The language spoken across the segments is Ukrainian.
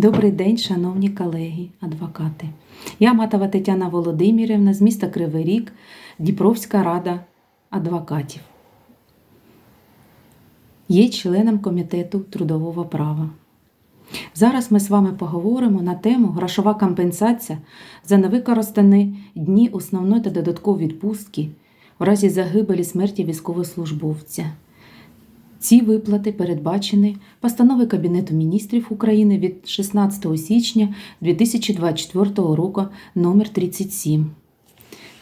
Добрий день, шановні колеги, адвокати. Я Матова Тетяна Володимирівна з міста Кривий Ріг, Дніпровська рада адвокатів. Є членом комітету трудового права. Зараз ми з вами поговоримо на тему грошова компенсація за невикористані дні основної та додаткової відпустки в разі загибелі смерті військовослужбовця. Ці виплати передбачені постанови Кабінету міністрів України від 16 січня 2024 року номер 37.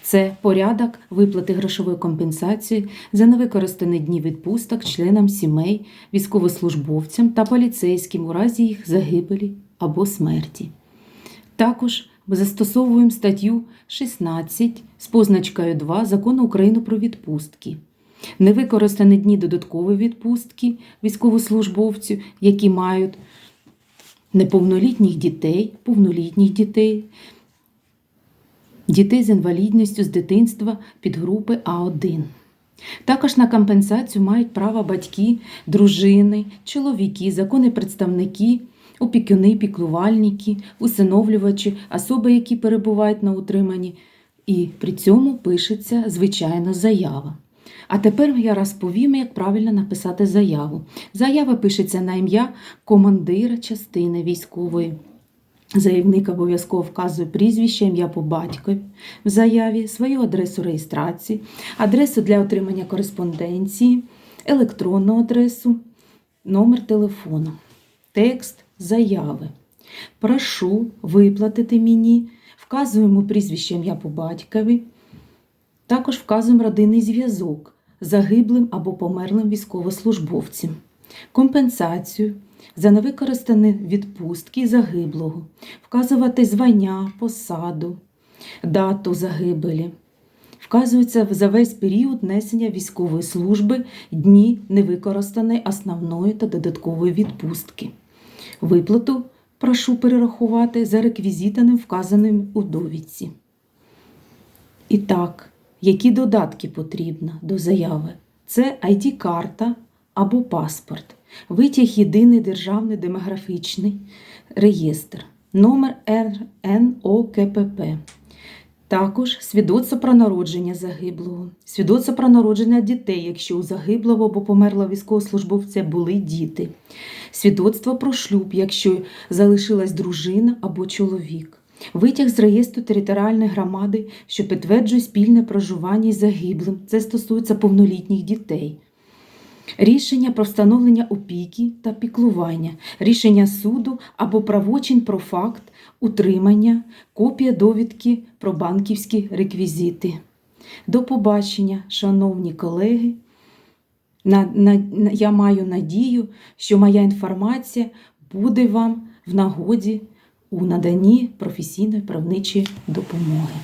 Це порядок виплати грошової компенсації за невикористані дні відпусток членам сімей, військовослужбовцям та поліцейським у разі їх загибелі або смерті. Також ми застосовуємо статтю 16 з позначкою 2 Закону України про відпустки. Невикористані дні додаткової відпустки військовослужбовців, які мають неповнолітніх дітей, повнолітніх дітей, дітей з інвалідністю з дитинства підгрупи А1. Також на компенсацію мають право батьки, дружини, чоловіки, законні представники, опікуни, піклувальники, усиновлювачі, особи, які перебувають на утриманні, і при цьому пишеться звичайно заява. А тепер я розповім, як правильно написати заяву. Заява пишеться на ім'я командира частини військової. Заявник обов'язково вказує прізвище, ім'я по батькові в заяві, свою адресу реєстрації, адресу для отримання кореспонденції, електронну адресу, номер телефону, текст заяви. Прошу виплатити мені, вказуємо прізвище ім'я по батькові, також вказуємо родинний зв'язок загиблим або померлим військовослужбовцем, компенсацію за невикористані відпустки загиблого, вказувати звання, посаду, дату загибелі. Вказується за весь період несення військової служби дні невикористаної основної та додаткової відпустки. Виплату прошу перерахувати за реквізитами, вказаним у довідці. І так, які додатки потрібно до заяви? Це ID-карта або паспорт, витяг єдиний державний демографічний реєстр, номер РНОКПП. Також свідоцтво про народження загиблого, свідоцтво про народження дітей, якщо у загиблого або померлого військовослужбовця були діти, свідоцтво про шлюб, якщо залишилась дружина або чоловік, витяг з реєстру територіальної громади, що підтверджує спільне проживання із загиблим. Це стосується повнолітніх дітей. Рішення про встановлення опіки та піклування, рішення суду або правочин про факт утримання, копія довідки про банківські реквізити. До побачення, шановні колеги. На, на, я маю надію, що моя інформація буде вам в нагоді у наданні професійної правничої допомоги.